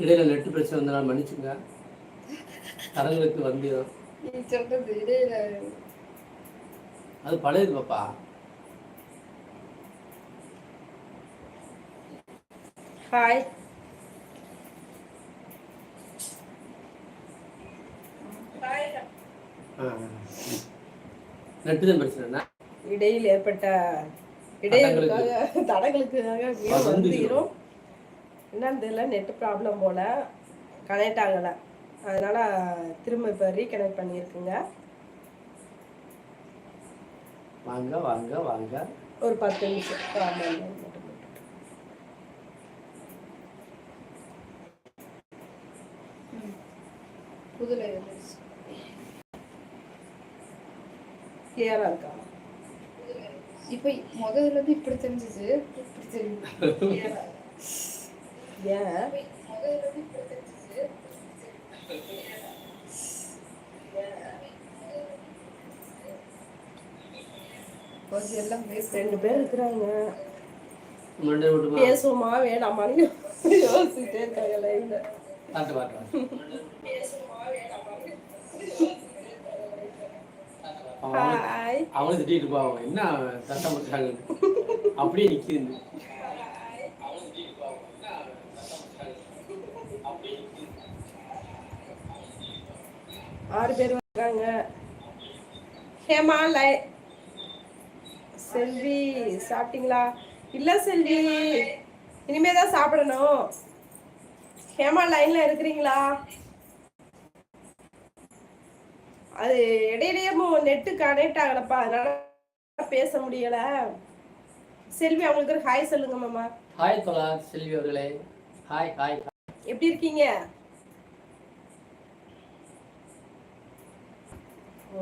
இடையில நெட்டு பிரச்சனை வந்தனால மன்னிச்சுங்க. தரங்களுக்கு வந்திடும் நீ சொல்றது இடையில. அது பழையது பாப்பா. ஹாய் நெட்டு தான் பிரச்சனை இடையில் ஏற்பட்ட அது வீடு வந்து வந்துரும். என்னன்னு தெரியல நெட் ப்ராப்ளம் போல கனெக்ட் ஆகலை. அதனால திரும்ப இப்போ ரீகனெக்ட் பண்ணியிருக்குங்க. வாங்க வாங்க வாங்க. ஒரு பத்து நிமிஷம். ஆமா, ஆமா, மட்டும் மட்டும். புதுல வந்துருச்சு கிளியரா இருக்கா? இப்ப முதல்ல இருந்து இப்படி தெரிஞ்சுச்சு இப்படி தெரியுது. ஏன் ரெண்டு பேர் இருக்கிறாங்க பேசுவோமா? வேணாமான்னு யோசிச்சுட்டே இருக்காங்க லைவ்ல அவங்களும் திட்டிட்டு போவாங்க என்ன சட்டம் அப்படியே நிக்குது. ஆறு பேர் வர்றாங்க ஹேமா லை செல்வி சாப்பிட்டீங்களா? இல்ல செல்வி இனிமே தான் சாப்பிடணும். ஹேமா லைன்ல இருக்கிறீங்களா? அது இடையிடையே நெட்டு கனெக்ட் ஆகலப்பா. அதனால பேச முடியல. செல்வி அவங்களுக்கு ஹாய் சொல்லுங்க மாமா. ஹாய் தொலா செல்வி அவர்களே. ஹாய் ஹாய் எப்படி இருக்கீங்க?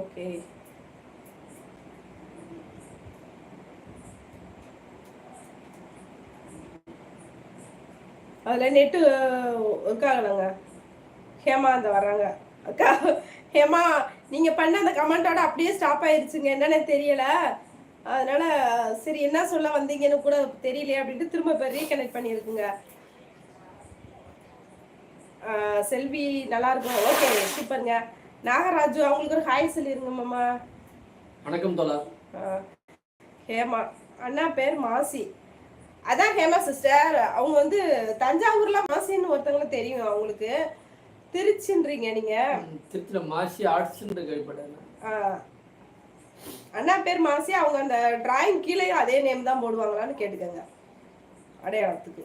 ஓகே. அதில் நெட்டு ஒர்க் ஆகலைங்க ஹேமா அந்த வர்றாங்க. அக்கா ஹேமா நீங்கள் பண்ண அந்த கமெண்டோட அப்படியே ஸ்டாப் ஆயிடுச்சுங்க என்னன்னு தெரியல. அதனால சரி என்ன சொல்ல வந்தீங்கன்னு கூட தெரியலையே அப்படின்ட்டு திரும்ப இப்போ ரீகனெக்ட் பண்ணியிருக்குங்க. செல்வி நல்லா இருக்கும். ஓகே சூப்பருங்க நாகராஜு அவங்களுக்கு ஒரு ஹாய் சொல்லிருங்க மாமா. வணக்கம் தோலா ஹேமா அண்ணா பேர் மாசி. அதான் ஹேமா சிஸ்டர் அவங்க வந்து தஞ்சாவூர்ல மாசின்னு ஒருத்தவங்களை தெரியும் அவங்களுக்கு. திருச்சின்றீங்க நீங்க. திருச்சியில மாசி ஆர்ட்ஸ்ன்ற கேள்விப்பட்டேன் அண்ணா பேர் மாசி அவங்க அந்த டிராயிங் கீழே அதே நேம் தான் போடுவாங்களான்னு கேட்டுக்கோங்க. அடையாளத்துக்கு.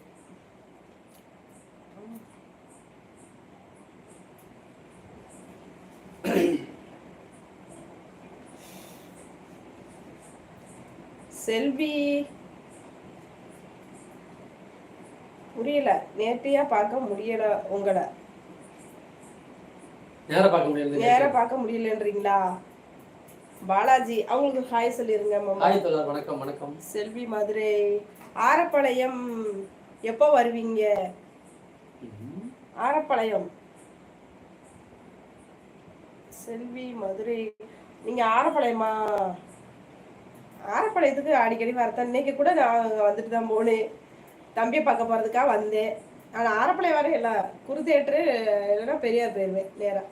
செல்வி. புரியல. நேர்த்தியா பார்க்க முடியல உங்களை. நேரா பார்க்க முடியாது நேரா பார்க்க முடியலன்றீங்களா? பாலாஜி அவங்களுக்கு ஹாய் சொல்லிருங்க ஹாய் வணக்கம் வணக்கம். செல்வி மதுரை. ஆரப்பாளையம் எப்போ வருவீங்க. ஆரப்பாளையம். செல்வி மதுரை. நீங்க ஆரப்பாளையமா? ஆரப்பாளையத்துக்கு அடிக்கடி வரத்தான். இன்னைக்கு கூட நான் வந்துட்டு தான் போனேன் தம்பியை பார்க்க போறதுக்காக வந்தேன். ஆனால் ஆரப்பாளையம் வர இல்லை குரு தேட்டரு இல்லைன்னா பெரியார் போயிருவேன் நேரா.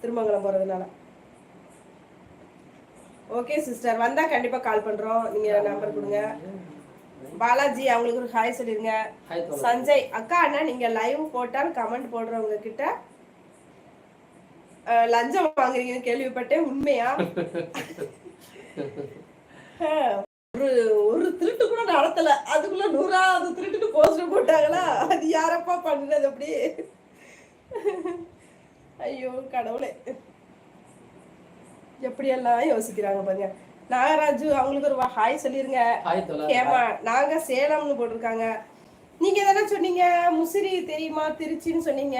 திருமங்கலம் போறதுனால. ஓகே சிஸ்டர் வந்தா கண்டிப்பா கால் பண்றோம். நீங்க நம்பர் கொடுங்க. பாலாஜி அவங்களுக்கு ஒரு ஹாய் சொல்லிருங்க. சஞ்சய் அக்கா அண்ணா நீங்க லைவ் போட்டால் கமெண்ட் போடுறவங்க கிட்ட லஞ்சம் வாங்குறீங்கன்னு கேள்விப்பட்டேன். உண்மையா? ஒரு ஒரு திருட்டு கூட நடத்தல அதுக்குள்ள நூறாவது திருட்டுக்கு போஸ்டர் போட்டாங்களா? அது யாரப்பா பண்ணுறது அப்படி? ஐயோ கடவுளே. எப்படியெல்லாம் யோசிக்கிறாங்க பாருங்க. நாகராஜு அவங்களுக்கு ஒரு ஹாய் சொல்லிருங்க. ஏமா நாங்க சேலம்னு போட்டிருக்காங்க. நீங்க தானே சொன்னீங்க முசிறி தெரியுமா? திருச்சின்னு சொன்னீங்க.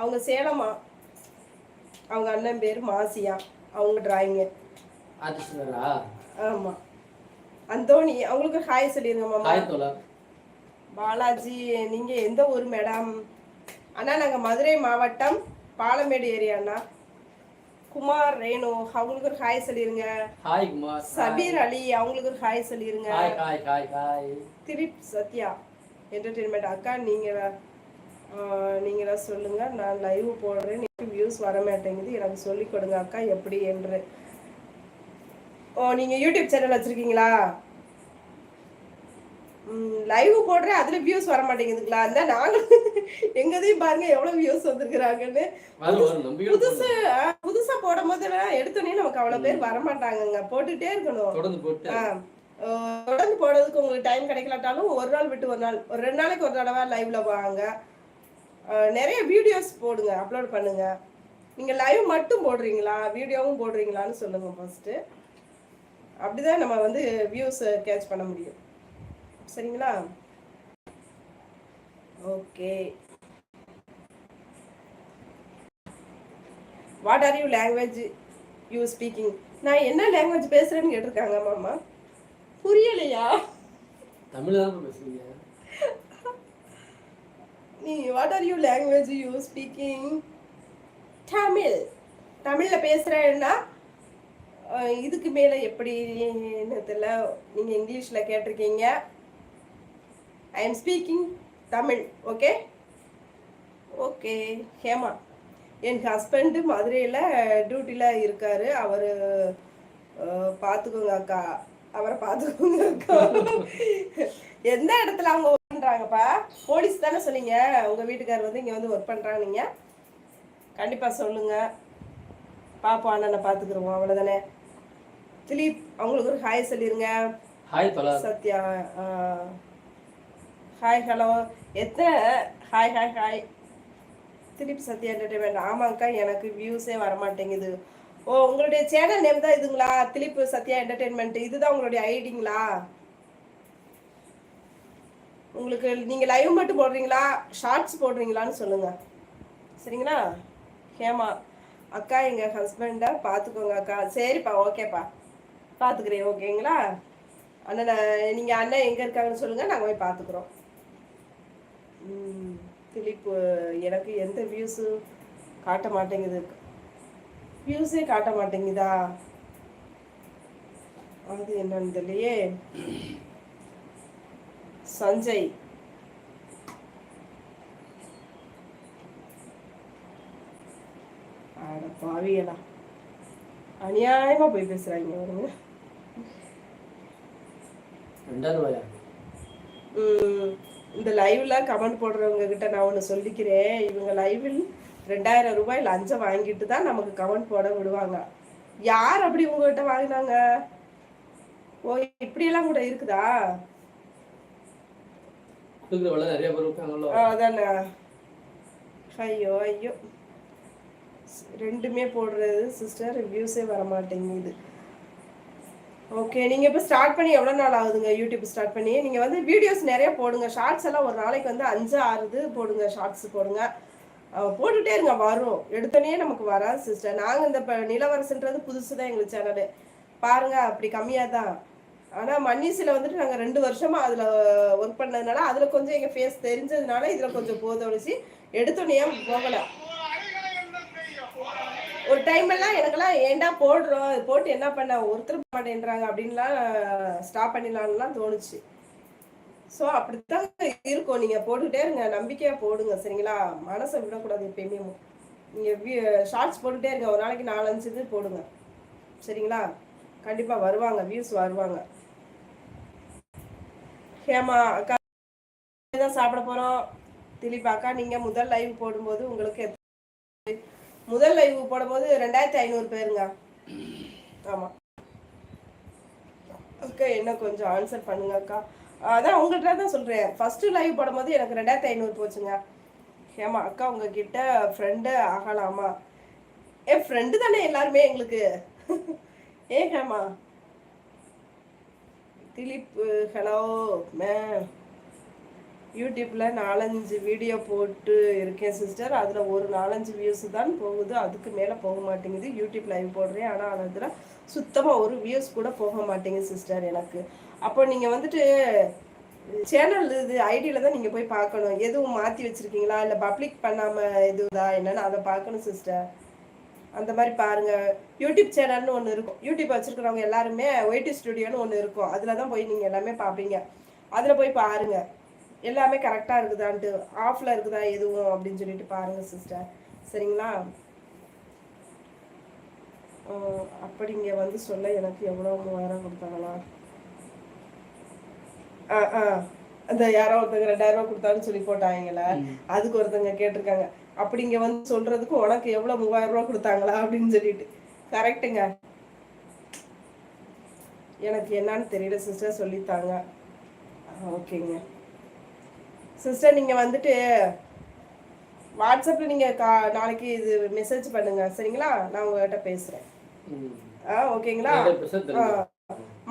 அவங்க சேலமா? அவங்க அண்ணன் பேர் மாசியா. அவங்க டிராயிங்கு ஆர்டிஸ்டரா ஆமா. அந்தோணி அவங்களுக்கு ஹாய் சொல்லிருங்க மாமா. ஹாய் தோலா பாலாஜி நீங்க எந்த ஊர் மேடம்? அண்ணா நாங்க மதுரை மாவட்டம் பாலமேடு ஏரியா அண்ணா. குமார் ரேணு அவங்களுக்கு ஒரு ஹாய் சொல்லிருங்க. ஹாய் குமார் சபீர் அலி அவங்களுக்கு ஒரு ஹாய் சொல்லிருங்க. Hi hi hi hi. திரிப் Sathya entertainment அக்கா நீங்கள் நீங்களா சொல்லுங்க. நான் லைவ் போடுறேன். வியூஸ் வர மாட்டேங்குது எனக்கு சொல்லிக் கொடுங்க அக்கா எப்படி என்று. ஓ நீங்க யூடியூப் சேனல் வச்சிருக்கீங்களா? லைவ் போடுறேன் அதுல வியூஸ் வர மாட்டேங்குதுங்களா அந்த நாங்களும் எங்கதையும் பாருங்க எவ்வளவு வியூஸ் வந்திருக்கிறாங்கன்னு. புதுசு புதுசா போடும் போது எடுத்தோடனே நமக்கு அவ்வளவு பேர் வர மாட்டாங்கங்க போட்டுட்டே இருக்கணும். தொடர்ந்து போடுறதுக்கு உங்களுக்கு டைம் கிடைக்கலாட்டாலும் ஒரு நாள் விட்டு ஒரு நாள் ஒரு ரெண்டு நாளைக்கு ஒரு தடவை லைவ்ல வாங்க. நிறைய வீடியோஸ் போடுங்க அப்லோட் பண்ணுங்க. நீங்க லைவ் மட்டும் போடுறீங்களா? வீடியோவும் போடுறீங்களான்னு சொல்லுங்க ஃபர்ஸ்ட் அப்படிதான் நம்ம வந்து வியூஸ் கேட்ச் பண்ண முடியும். சரிங்களா? Okay what are you language you speaking நான் என்ன லாங்குவேஜ் பேசுறேன்னு கேட்டிருக்காங்க மாமா. புரியலையா? தமிழ் தான் பேசுறீங்க. நீ what are you language you speaking Tamil. தமிழில் பேசுகிறேன்னா இதுக்கு மேலே எப்படி தெரியல. நீங்கள் இங்கிலீஷில் கேட்டிருக்கீங்க. I am speaking Tamil okay okay Hema. N husband மதுரையில் டியூட்டியில் இருக்காரு. அவர் பார்த்துக்கோங்க அக்கா. அவரை பார்த்துக்கோங்க அக்கா. எந்த இடத்துல அவங்க ஒர்க் பண்ணுறாங்கப்பா போலீஸ் தானே சொன்னீங்க. உங்கள் வீட்டுக்காரர் வந்து இங்கே வந்து ஒர்க் பண்ணுறாங்க நீங்கள் கண்டிப்பாக சொல்லுங்கள் பாப்பா அண்ணனை பார்த்துக்குருவோம் அவ்வளோதானே திலீப் அவங்களுக்கு ஒரு ஹாய் சொல்லிருங்க. ஹாய் சத்யா ஹாய் ஹலோ எத்தனை hi hi hi Dileep Sathya entertainment ஆமாங்க்கா எனக்கு வியூஸே வர மாட்டேங்குது ஓ உங்களுடைய சேனல் நேம் தான் இதுங்களா? திலீப் சத்யா என்டர்டைன்மெண்ட் இதுதான் உங்களுடைய ஐடிங்களா உங்களுக்கு நீங்கள் லைவ் மட்டும் போடுறீங்களா? ஷார்ட்ஸ் போடுறீங்களான்னு சொல்லுங்க. சரிங்களா? ஹேமா அக்கா எங்கள் ஹஸ்பண்டை பார்த்துக்கோங்க அக்கா. சரிப்பா ஓகேப்பா பார்த்துக்கிறேன் ஓகேங்களா? அண்ணனை நீங்கள் அண்ணன் எங்கே இருக்காங்கன்னு சொல்லுங்கள் நாங்கள் போய் பார்த்துக்குறோம் திலிப்பு திலீப் எனக்கு எந்த வியூஸு காட்ட மாட்டேங்குது. வியூஸே காட்ட மாட்டேங்குதா? அது என்னன்னு தெரியலையே. சஞ்சய். அட பாவியலா அநியாயமா போய் பேசுறாங்க அவருங்க இந்த லைவ்ல கமெண்ட் போடுறவங்க கிட்ட நான் ஒன்று சொல்லிக்கிறேன். இவங்க லைவில் ரெண்டாயிரம் ரூபாய் லஞ்சம் வாங்கிட்டு தான் நமக்கு கமெண்ட் போட விடுவாங்க. யார் அப்படி உங்ககிட்ட வாங்கினாங்க? ஓ இப்படியெல்லாம் கூட இருக்குதா? அதானே. ஐயோ ஐயோ. ரெண்டுமே போடுறது சிஸ்டர் ரிவ்யூஸே வர மாட்டேங்குது ஓகே நீங்கள் இப்போ ஸ்டார்ட் பண்ணி எவ்வளோ நாள் ஆகுதுங்க யூடியூப் ஸ்டார்ட் பண்ணி? நீங்கள் வந்து வீடியோஸ் நிறைய போடுங்க. ஷார்ட்ஸ் எல்லாம் ஒரு நாளைக்கு வந்து அஞ்சு ஆறு இது போடுங்க ஷார்ட்ஸ் போடுங்க. போட்டுகிட்டே இருங்க வரும். எடுத்தோடனே நமக்கு வராது சிஸ்டர் நாங்கள் இந்த இப்போ நிலவரசுன்றது புதுசு தான் எங்களுக்கு சேனலு பாருங்க அப்படி கம்மியாக தான். ஆனால் மன்னிசில் வந்துட்டு நாங்கள் ரெண்டு வருஷமாக அதில் ஒர்க் பண்ணதுனால அதில் கொஞ்சம் எங்கள் ஃபேஸ் தெரிஞ்சதுனால இதில் கொஞ்சம் போதொழிச்சு எடுத்தோடனே போகலை. ஒரு டைம் எல்லாம் எனக்கெல்லாம் ஏன்டா போடுறோம்? போட்டு என்ன பண்ண? ஒருத்தர் மாட்டேன்றாங்க அப்படின்லாம் ஸ்டாப் பண்ணிடலாம்லாம் தோணுச்சு. ஸோ அப்படித்தான் இருக்கும். நீங்கள் போட்டுக்கிட்டே இருங்க. நம்பிக்கையாக போடுங்க சரிங்களா? மனசை விடக்கூடாது எப்பயுமே. நீங்க ஷார்ட்ஸ் போட்டுக்கிட்டே இருங்க. ஒரு நாளைக்கு நாலஞ்சு இது போடுங்க. சரிங்களா? கண்டிப்பாக வருவாங்க. வியூஸ் வருவாங்க. ஹேமா அக்கா தான் சாப்பிட போறோம்? திலீப் அக்கா நீங்கள் முதல் லைவ் போடும்போது உங்களுக்கு முதல் லைவ் போடும்போது ரெண்டாயிரத்தி ஐநூறு பேருங்க. ஆமாம் அக்கா என்ன கொஞ்சம் ஆன்சர் பண்ணுங்க அக்கா. அதான் உங்கள்கிட்ட தான் சொல்கிறேன் ஃபஸ்ட்டு லைவ் போடும்போது எனக்கு ரெண்டாயிரத்தி ஐநூறு போச்சுங்க. ஏமா அக்கா உங்ககிட்ட ஃப்ரெண்டு ஆகலாமா? ஏ ஃப்ரெண்டு தானே எல்லாருமே எங்களுக்கு. ஏ ஹேமா திலீப் ஹலோ மே யூடியூப்பில் நாலஞ்சு வீடியோ போட்டு இருக்கேன் சிஸ்டர் அதில் ஒரு நாலஞ்சு வியூஸ் தான் போகுது. அதுக்கு மேலே போக மாட்டேங்குது. யூடியூப் லைவ் போடுறேன். ஆனால் அதில் சுத்தமாக ஒரு வியூஸ் கூட போக மாட்டேங்குது சிஸ்டர் எனக்கு. அப்போ நீங்கள் வந்துட்டு சேனல் இது ஐடியில் தான் நீங்கள் போய் பார்க்கணும். எதுவும் மாற்றி வச்சுருக்கீங்களா? இல்லை பப்ளிக் பண்ணாமல் இதுதா என்னன்னு அதை பார்க்கணும் சிஸ்டர் அந்த மாதிரி பாருங்க. யூடியூப் சேனல்னு ஒன்று இருக்கும். யூடியூப் வச்சுருக்கிறவங்க எல்லாருமே ஒய்டி ஸ்டுடியோன்னு ஒன்று இருக்கும். அதில் தான் போய் நீங்கள் எல்லாமே பார்ப்பீங்க. அதில் போய் பாருங்கள் எல்லாமே கரெக்டாக இருக்குதான்ட்டு ஆஃபில் இருக்குதா எதுவும் அப்படின்னு சொல்லிட்டு பாருங்க சிஸ்டர் சரிங்களா? ஆஹ் அப்படிங்க வந்து சொல்ல எனக்கு எவ்வளோ மூவாயிரம் கொடுத்தாங்களா? ஆ ஆ. அந்த யாரோ ஒருத்தங்க ரெண்டாயிரம் ரூபாய் கொடுத்தான்னு சொல்லி போட்டாங்கல்ல. அதுக்கு ஒருத்தங்க கேட்டிருக்காங்க. அப்படிங்க வந்து சொல்றதுக்கு உனக்கு எவ்வளவு மூவாயிரம் ரூபாய் கொடுத்தாங்களா அப்படின்னு சொல்லிட்டு. கரெக்டுங்க எனக்கு என்னன்னு தெரியல சிஸ்டர் சொல்லித்தாங்க. ஓகேங்க. சிஸ்டர் நீங்க வந்துட்டு வாட்ஸ்அப்ல நீங்க கா நாளைக்கு இது மெசேஜ் பண்ணுங்க. சரிங்களா? நான் உங்ககிட்ட பேசுறேன். ம். ஆ ஓகேங்களா? தெரியும்.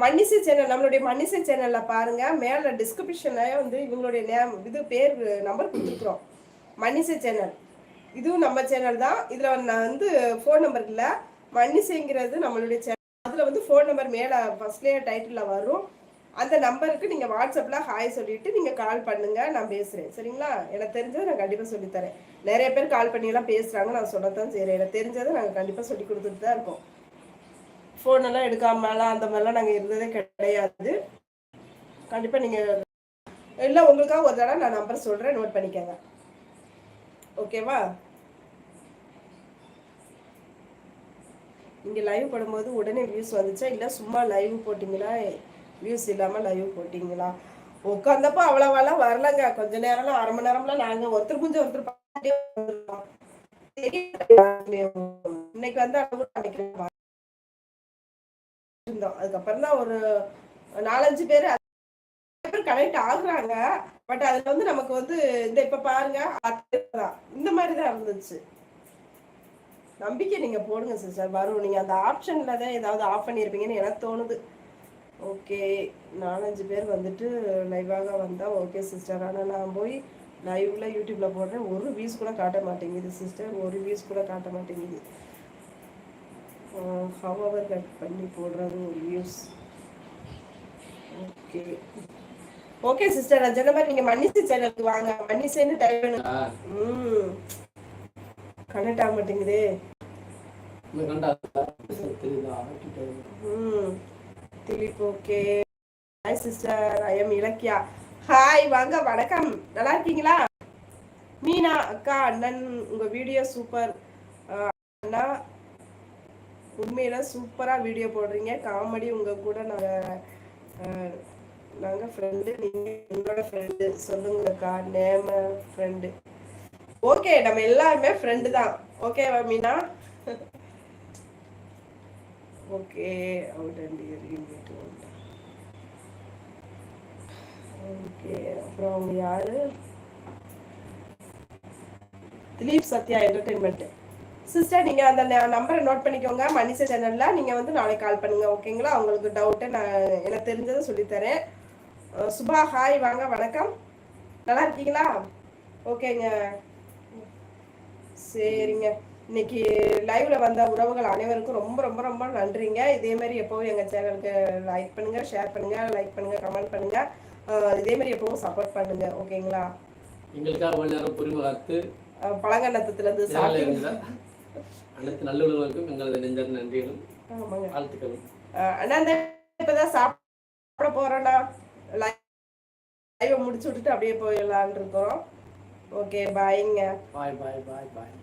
மன்னிசை சேனல் நம்மளுடைய மன்னிசை சேனல்ல பாருங்க. மேல டிஸ்கிரிப்ஷன்ல வந்து இவங்களுடைய நேம் இது பேர் நம்பர் கொடுத்துருக்குறோம். மன்னிசை சேனல். இதுவும் நம்ம சேனல் தான். இதுல நான் வந்து ஃபோன் நம்பர் இல்ல. மன்னிசைங்கிறது நம்மளுடைய சேனல். அதுல வந்து ஃபோன் நம்பர் மேல ஃபர்ஸ்ட்லயே டைட்டில்ல வரும். அந்த நம்பருக்கு நீங்க வாட்ஸ்அப்ல ஹாய் சொல்லிட்டு நீங்க கால் பண்ணுங்க நான் பேசுறேன். சரிங்களா? எனக்கு தெரிஞ்சதை நான் கண்டிப்பா சொல்லித் தரேன் நிறைய பேர் கால் பண்ணி எல்லாம் பேசுறாங்க நான் சொல்லத்தான் செய்கிறேன் எனக்கு தெரிஞ்சதை நாங்க கண்டிப்பா சொல்லி கொடுத்துட்டு தான் இருக்கோம். ஃபோன் எல்லாம் எடுக்காமலாம் அந்த மாதிரிலாம் நாங்கள் இருந்ததே கிடையாது. கண்டிப்பாக நீங்கள் இல்லை உங்களுக்காக ஒரு தடவை நான் நம்பர் சொல்கிறேன் நோட் பண்ணிக்கோங்க. ஓகேவா நீங்கள் லைவ் போடும்போது உடனே வியூஸ் வந்துச்சா? இல்லை சும்மா லைவ் போட்டிங்களா? வியூஸ் இல்லாமல் லைவ் போட்டிங்களா? உட்காந்தப்போ அவ்வளோவெல்லாம் வரலங்க. கொஞ்ச நேரம்லாம் அரை மணி நேரம்லாம் நாங்கள் ஒருத்தர் கொஞ்சம் ஒருத்தர் இன்னைக்கு வந்து அளவு இருந்தோம். அதுக்கப்புறம் தான் ஒரு நாலஞ்சு பேர் பேர் கனெக்ட் ஆகுறாங்க. பட் அதுல வந்து நமக்கு வந்து இந்த இப்ப பாருங்க இந்த மாதிரி தான் இருந்துச்சு. நம்பிக்கை நீங்க போடுங்க சிஸ்டர் வரும். நீங்க அந்த ஆப்ஷன்ல தான் ஏதாவது ஆஃப் பண்ணியிருப்பீங்கன்னு எனக்கு தோணுது. ஓகே நாலஞ்சு பேர் வந்துட்டு லைவாக வந்தா ஓகே சிஸ்டர் ஆனா நான் போய் லைவ்ல யூடியூப்ல போடுறேன். ஒரு வியூஸ் கூட காட்ட மாட்டேங்குது சிஸ்டர் ஒரு வியூஸ் கூட காட்ட மாட்டேங்குது. ஹவர் கட் பண்ணி போடுறது ஒரு வியூஸ் ஓகே ஓகே சிஸ்டர் நான் சொன்ன மாதிரி நீங்க மன்னிசை சேனலுக்கு வாங்க. மன்னிசைன்னு டைப் பண்ணுங்க. ம். கனெக்ட் ஆக மாட்டேங்குதே. ம். Dileep okay. Hi sister I am Ilakkiya. Hi வாங்க வணக்கம். நல்லா இருக்கீங்களா? மீனா அக்கா அண்ணன் உங்க வீடியோ சூப்பர் அண்ணா உண்மையில சூப்பரா வீடியோ போடுறீங்க. காமெடி உங்க கூட நாங்க நாங்க ஃப்ரெண்டு நீங்க எங்களோட ஃப்ரெண்டு சொல்லுங்கக்கா நேம ஃப்ரெண்டு ஓகே நம்ம எல்லாருமே ஃப்ரெண்டு தான். ஓகேவா Meena? Okay out and okay அப்புறம் அவங்க யாரு திலீப் சத்யா என்டர்டைன்மெண்ட் சிஸ்டர் நீங்க அந்த நம்பரை நோட் பண்ணிக்கோங்க. மனிஷா சேனல்ல நீங்க வந்து நாளைக்கு கால் பண்ணுங்க ஓகேங்களா உங்களுக்கு டவுட்டை நான் எனக்கு தெரிஞ்சதை சொல்லித்தரேன். சுபா ஹாய் வாங்க வணக்கம். நல்லா இருக்கீங்களா? ஓகேங்க சரிங்க. இன்னைக்கு லைவ்ல வந்த உறவுகள் அனைவருக்கும் ரொம்ப ரொம்ப ரொம்ப நன்றிங்க. இதே மாதிரி எப்பவும் எங்க சேனலுக்கு லைக் பண்ணுங்க ஷேர் பண்ணுங்க லைக் பண்ணுங்க கமெண்ட் பண்ணுங்க. இதே மாதிரி எப்பவும் சப்போர்ட் பண்ணுங்க. ஓகேங்களா? எங்களுக்காக கொஞ்ச நேரம் புரிவு காத்து பழங்கண்ணத்துல இருந்து அனைத்து நல்லுறவுகளுக்கும் எங்களது நெஞ்சர் நன்றிகளும் வாழ்த்துக்களும். அண்ணா இப்பதான் சாப்பிட போறோம்டா லைவ் முடிச்சு விட்டுட்டு அப்படியே போயிடலான் இருக்கோம். ஓகே பாய்ங்க பாய் பாய் பாய் பாய்